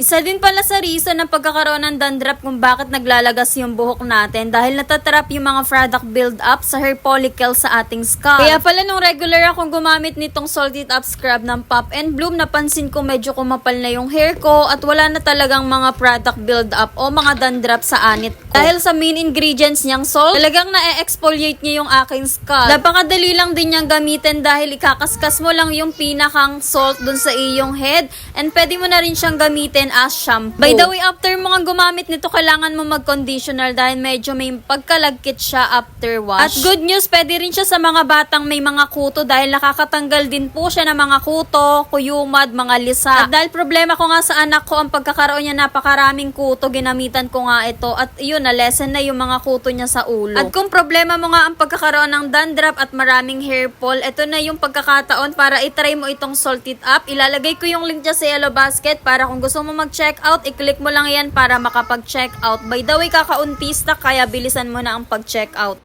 Isa din pala sa reason ng pagkakaroon ng dandruff kung bakit naglalagas yung buhok natin dahil natatrap yung mga product build-up sa hair follicle sa ating scalp. Kaya pala nung regular akong gumamit nitong Salted Up Scrub ng Pop and Bloom, napansin ko medyo kumapal na yung hair ko at wala na talagang mga product build-up o mga dandruff sa anit ko. Dahil sa main ingredients niyang salt, talagang na-exfoliate niya yung aking scalp. Napakadali lang din niyang gamitin dahil ikakaskas mo lang yung pinakang salt dun sa iyong head and pwede mo na rin siyang gamitin as shampoo. By the way, after mo nga gumamit nito, kailangan mo mag-conditioner dahil medyo may pagkalagkit siya after wash. At good news, pwede rin siya sa mga batang may mga kuto dahil nakakatanggal din po siya ng mga kuto, kuyumad, mga lisa. At dahil problema ko nga sa anak ko ang pagkakaroon niya napakaraming kuto, ginamitan ko nga ito at yun, na lesson na yung mga kuto niya sa ulo. At kung problema mo nga ang pagkakaroon ng dandruff at maraming hair fall, ito na yung pagkakataon para itry mo itong salt it up. Ilalagay ko yung link dyan sa yellow basket para kung gusto mo mag-check out, i-click mo lang yan para makapag-check out. By the way, kakaunti stock kaya bilisan mo na ang pag-check out.